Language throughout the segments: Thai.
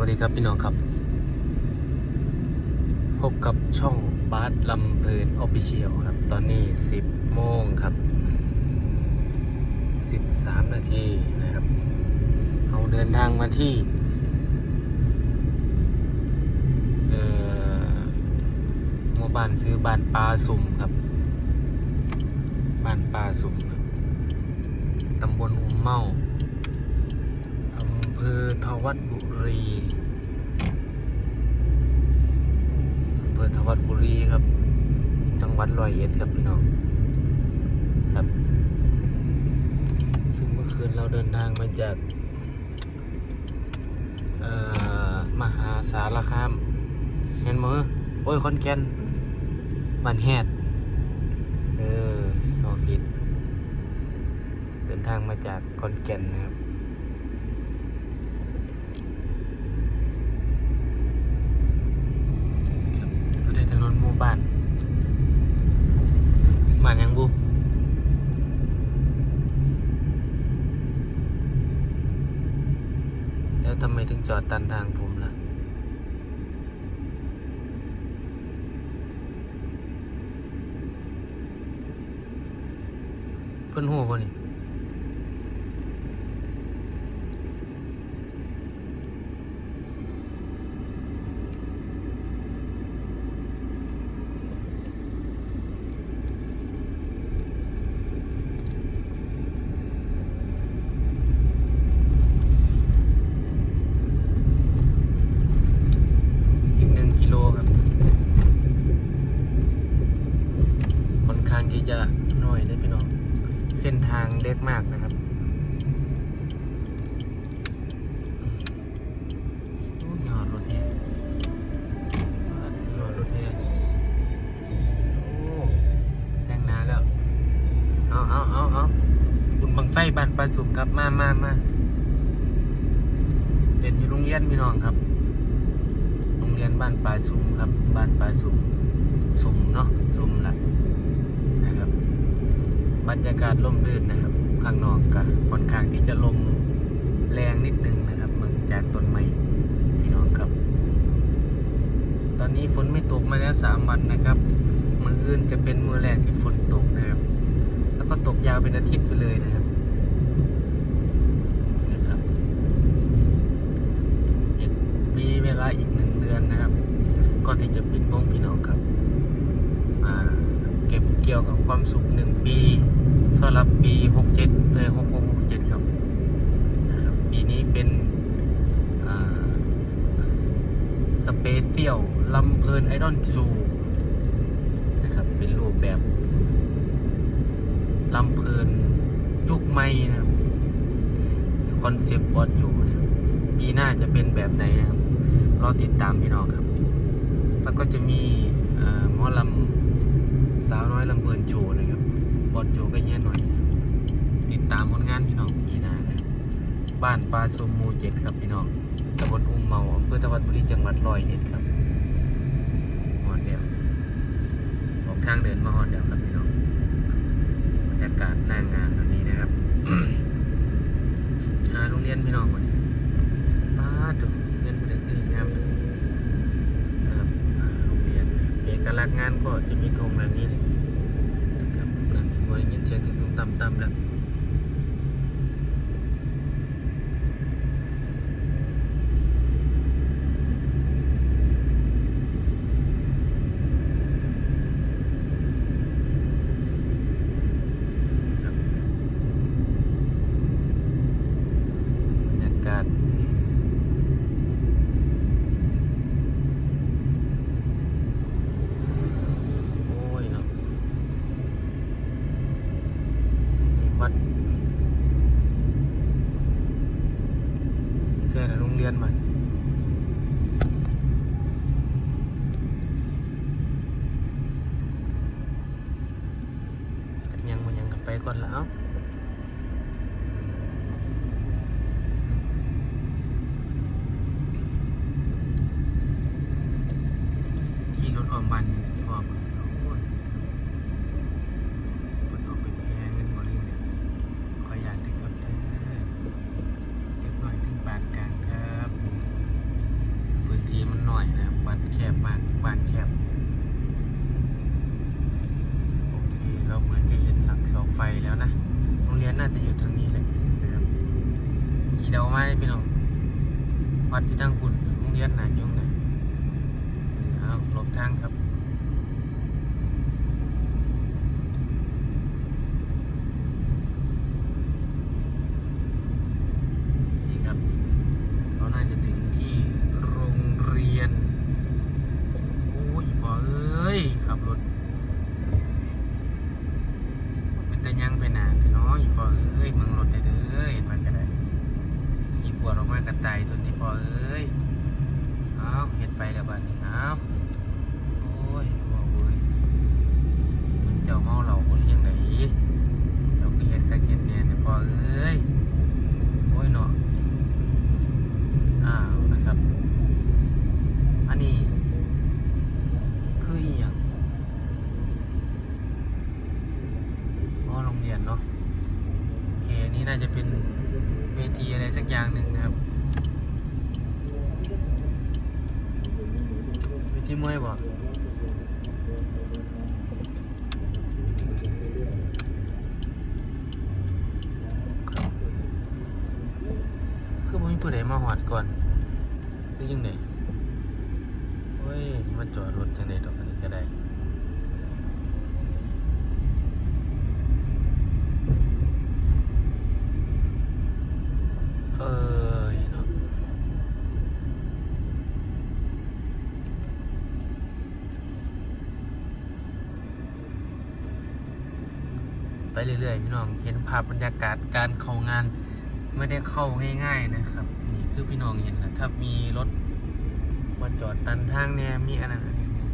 วัสดีครับพี่น้องครับ พบกับช่องบาสลำเพลินออฟฟิเชียลครับ ตอนนี้ 10 โมงครับ 13 นาทีนะครับเอาเดินทางมาที่เอ่อหมู่บ้านซื้อบ้านปลาสุ่มครับ บ้านปลาสุ่มครับตำบลอุ้มเมา เภอทวัดบุรีอำเภอทวัดบุรีครับ จังหวัดร้อยเอ็ดครับพี่น้องครับ ซึ่งเมื่อคืนเราเดินทางมาจากมหาสารคามเงินมือโอ้ยคอนแกนบ้านแฮดเออเอาผิด เดินทางมาจากคอนแกนนะครับอยู่ในถนนหมู่บ้านบ้านหยังบุแล้วทำไมถึงจอดตันทางผมล่ะ เพิ่นหัวบ่นี่ บ้านปลาสุ่มครับมามามาเรียนอยู่โรงเรียนพี่น้องครับ โรงเรียนบ้านปลายซุ้มครับบ้านปลายซุ้มซุ้มเนาะซุ้มละนะครับ บรรยากาศร่มรื่นนะครับ ข้างนอกก็ค่อนข้างที่จะลมแรงนิดนึงนะครับเมืองจากต้นไม้พี่น้องครับ ตอนนี้ฝนไม่ตกมาแล้วสามวันนะครับมืออื่นจะเป็นมือแรกที่ฝนตกนะครับ แล้วก็ตกยาวเป็นอาทิตย์ไปเลยนะครับ อีกมีเวลาอีกหนึ่งเดือนนะครับ ก่อนที่จะปิดวงพี่น้องครับอ่าเก็บเกี่ยวกับความสุขหนึ่งปีสำหรับปีหกเจ็ดเลยหกหกหกเจ็ดครับนะครับ ปีนี้เป็นสเปเชียลลำเพลินไอดอลซูนะครับ เป็นรูปแบบลำเพลินยุคใหม่นะครับคอนเซปต์บอดจูนะครับปีหน้าจะเป็นแบบไหนนะครับรอติดตามพี่น้องครับ ก็จะมีเอ่อหมอลำสาวน้อยลำเพลินโชว์นะครับบอลโจก็เงี้ยหน่อย ติดตามผลงานพี่น้องปีหน้านะบ้านปลาสมมูเจ็ดครับพี่น้องตำบลอุ้มเมาอำเภอตะวันบุรีจังหวัดร้อยเอ็ดครับหอดเดียวออกทางเดินมาหอดเดียวครับพี่น้องบรรยากาศหน้างานวันนี้นะครับหาโรงเรียนพี่น้องวันนี้ป้าดจุเงินเดือนเดือนงามนะครับอ่าโรงเรียน เอกลักงานก็จะมีธงแบบนี้นะครับนั่นบริยินเสียงตึงต่ำๆแล้วครับบรรยากาศ โอ้ยเนาะนี่วัดเสื้อโรงเรียนใหม่กันยังมันยังกัน ไปก่อนแล้วอืมขี่รถออมบันนี่แหละที่บอกโอ้ย คนออกไปแพ้เงินบริเนี่ยขออยากได้ครับเด้อเล็กน้อยถึงปานกลางครับ ทีมันหน่อยนะครับบ้านแคบมากบ้านแคบ โอเค เราเหมือนจะเห็นหลักเสาไฟแล้วนะ โรงเรียนน่าจะอยู่ทางนี้แหละนะครับขี่ เดามาเลยพี่น้องวัดที่ตั้งคุณโรงเรียนไหนอยู่งไหนเอาหลบทางครับนี่ครับ เราน่าจะถึงที่โรงเรียน โอ้ยพอเอ้ยขับรถเป็นตะยังไปหนาพี่น้องอีพอเอ้ยเมืองรถได้เด้อเห็นมันก็ได้ขี่ ปวดออกมากระต่ายทนที่พอเอ้ยเอาเห็นไปแล้วบ้านนี้เอาโอ้ยบอเอ้ยมันเจ้าเมาเหล่าคนยังไงเจ้าก็เห็ดกระเข็ดเนี่ยแต่พอเอ้ยโอ้ยเนาะอ้าวนะครับ อันนี้คืออีหยัง อ๋อโรงเรียนเนาะโอเคอันนี่น่าจะเป็นเวทีอะไร สักอย่างหนึ่งนะครับเวทีมวยบ่คือผมมีผู้ใดมาหอดก่อนหรือยังไงเฮ้ย มาจอดรถจังไดดอกอันนี้ก็ได้ เออเนาะ ไปเรื่อยๆพี่น้องเห็นภาพบรรยากาศการเข้างานไม่ได้เข้าง่ายๆนะครับ นี่คือพี่น้องเห็นนะถ้ามีรถมาจอดตันทางเนี่ยมีอันนั้นอันนี้เนี่ย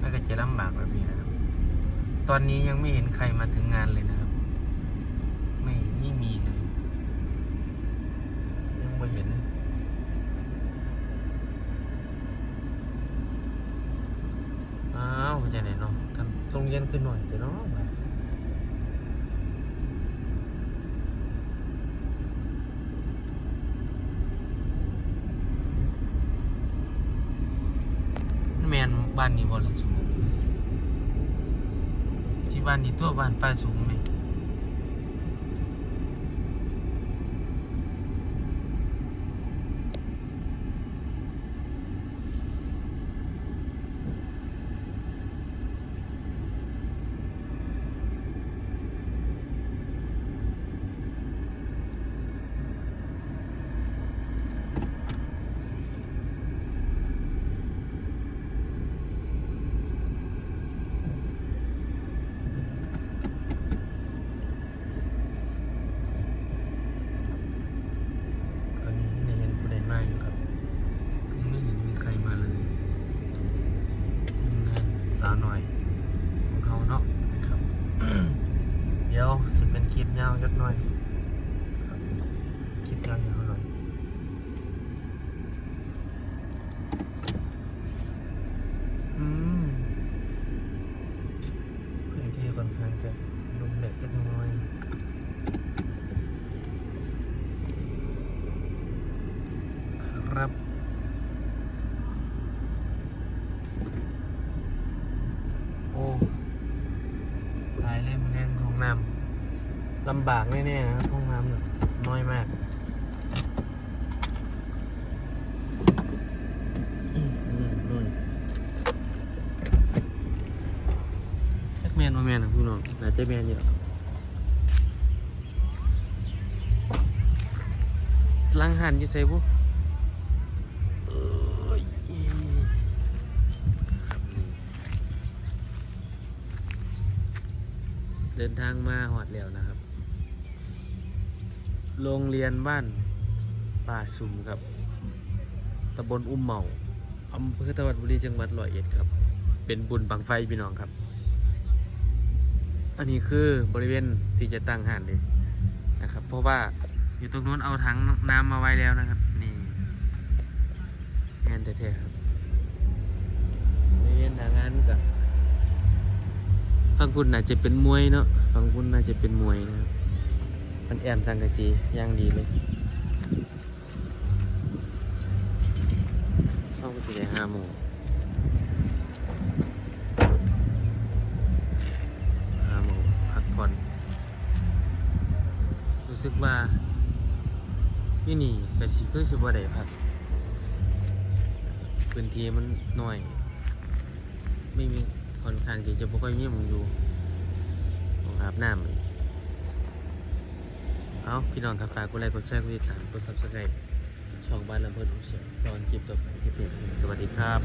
มันก็จะลำบากแบบนี้นะครับ ตอนนี้ยังไม่เห็นใครมาถึงงานเลยนะครับ ไม่ไม่มีเลย ยังไม่เห็นอ้าวจากไหนเนาะทำตรงเย็นขึ้นหน่อยเดี๋ยวเนาะแมน บ้านนี้บ่ละสูงที่บ้านนี้ตัวบ้านป้าสูงไหม ตอนนี้ยังเห็นผู้ใดมาอยู่ครับ ยังไม่เห็นมีใครมาเลยทีมงานสาวหน่อย ของเขาเนาะนะครับ เดี๋ยวจะเป็นคลิปยาวจักหน่อยครับคลิป ยาวๆหน่อยอืมพื้นที่ค่อนข้างจะลุ่มเละจักหน่อยครับโอ้ตายเล่มแรงของน้ำลำบากแน่ๆนะครับห้องน้ำน้อยมากอืมนู่นนู่น แมนมาแมนะพี่น้องน่าจะแมนอยู่ล้างหันยี่ใส่บุเอ้ยครับนี่เดินทางมาหอดแล้วนะครับ โรงเรียนบ้านป่าสุมครับ ตำบลอุ้มเหมาอำเภอตะวันบุรีจังหวัดร้อยเอ็ดครับ เป็นบุญบังไฟพี่น้องครับ อันนี้คือบริเวณที่จะตั้งห่านเลยนะครับ เพราะว่าอยู่ตรงนู้นเอาถังน้ำมาไว้แล้วนะครับ นี่งานแท้ๆครับบริเวณทางงานกับฝั่งคุณน่าจะเป็นมวยเนาะฝั่งคุณน่าจะเป็นมวยนะครับ มันแอมสังกะสีย่างดีเลยสิได้ห้าโมง ว่าที่นี่กะสิคือสิบ่ได้พักพื้นที่มันน้อย ไม่มีค่อนข้างที่จะบ่ค่อยมีหมองอยู่ของอาบน้ำเอาพี่น้องครับฝากกดไลค์กดแชร์กดติดตามกด Subscribe ช่องบ้านลำเพิดอุเชียรอนคลิปต่อไปคลิปนี้สวัสดีครับ